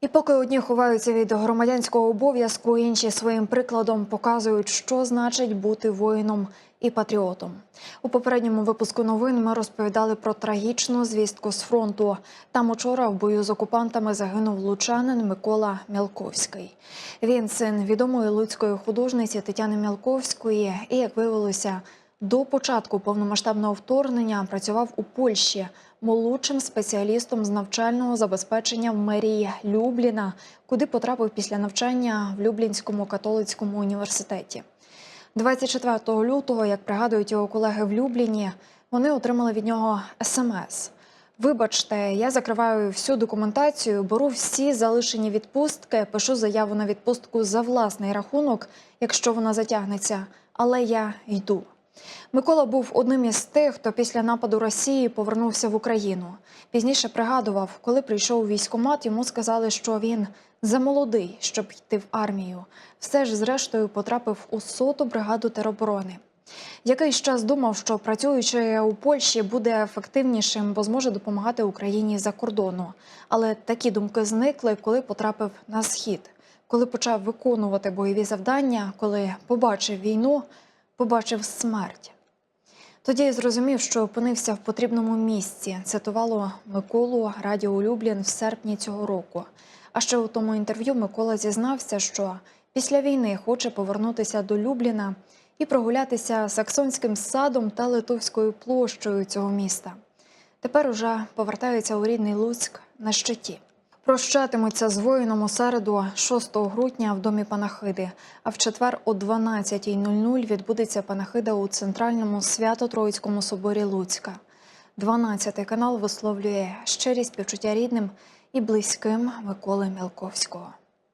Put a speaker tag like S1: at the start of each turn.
S1: І поки одні ховаються від громадянського обов'язку, інші своїм прикладом показують, що значить бути воїном і патріотом. У попередньому випуску новин ми розповідали про трагічну звістку з фронту. Там учора в бою з окупантами загинув лучанин Микола Мялковський. Він син відомої луцької художниці Тетяни Мялковської, і як виявилося, до початку повномасштабного вторгнення працював у Польщі молодшим спеціалістом з навчального забезпечення в мерії Любліна, куди потрапив після навчання в Люблінському католицькому університеті. 24 лютого, як пригадують його колеги в Любліні, вони отримали від нього смс. Вибачте, я закриваю всю документацію, беру всі залишені відпустки, пишу заяву на відпустку за власний рахунок, якщо вона затягнеться, але я йду. Микола був одним із тих, хто після нападу Росії повернувся в Україну. Пізніше пригадував, коли прийшов у військкомат, йому сказали, що він замолодий, щоб йти в армію. Все ж, зрештою, потрапив у соту бригаду тероборони. Якийсь час думав, що працюючи у Польщі буде ефективнішим, бо зможе допомагати Україні за кордону. Але такі думки зникли, коли потрапив на схід, коли почав виконувати бойові завдання, коли побачив війну, побачив смерть. Тоді я зрозумів, що опинився в потрібному місці. Цитувало Миколу Радіо Люблін в серпні цього року. А ще у тому інтерв'ю Микола зізнався, що після війни хоче повернутися до Любліна і прогулятися Саксонським садом та Литовською площею цього міста. Тепер уже повертаються у рідний Луцьк на щиті. Прощатимуться з воїном у середу 6 грудня в домі Панахиди. А в четвер о 12.00 відбудеться панахида у центральному свято-троїцькому соборі Луцька. 12 канал висловлює щирість співчуття рідним і близьким Миколи Мілковського.